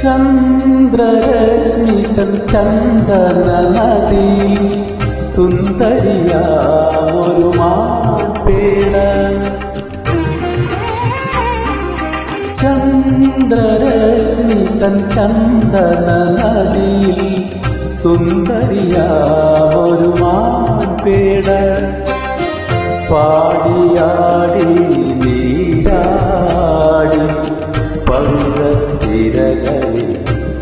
ചന്ദ്രരശ്മിതൻ ചന്ദന നദി സുന്ദരിയാമൊരു മാൻപേട ചന്ദ്രരശ്മിതൻ ചന്ദന നദി സുന്ദരിയാമൊരു മാൻപേട പാടിയാടി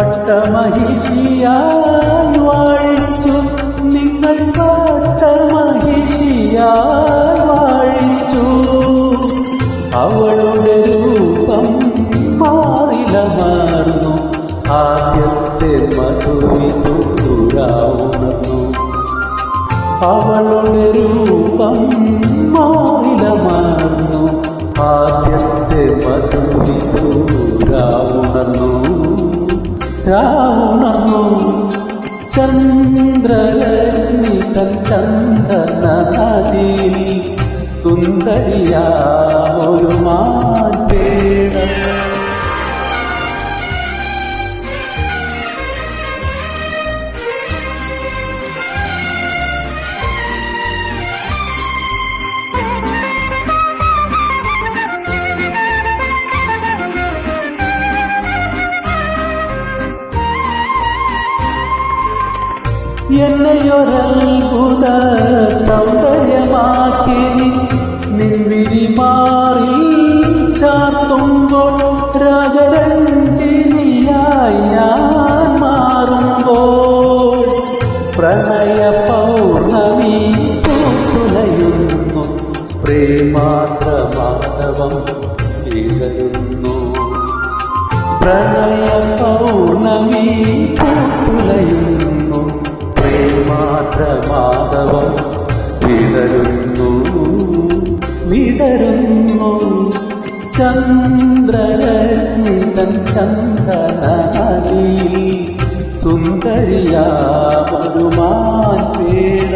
പട്ടമഹിഷിയായി വാഴിച്ചു നിങ്ങൾ പട്ടമഹിഷിയായി വാഴിച്ചു അവളുടെ രൂപം മാറിലമാർന്നു ആദ്യത്തെ മധുവിതുരാവുണർന്നു അവളുടെ രൂപം മാറിലമാർന്നു ആദ്യത്തെ മധുവിതു சுந்தரலட்சுமி தன் சந்தன சுந்தரியா എന്നെയൊരത്ഭുത സൗന്ദര്യമാക്കി നിൻവിരി മാറി ചാർത്തുമ്പോൾ രാഗരഞ്ജിനിയായി ഞാൻ മാറുമ്പോൾ പ്രണയ പൗർണമി തുലയുന്നു പ്രേമാത്ര മാധവം ഇകരുന്നു പ്രണയ പൗർണമി പൂത്തുലയുന്നു. പ്രേമാത്രമാധവം വിടരുന്നു വിടരുന്നു. ചന്ദ്രരശ്മിതൻ ചന്ദന നദി സുന്ദരിയാ മരുമാൻ പേട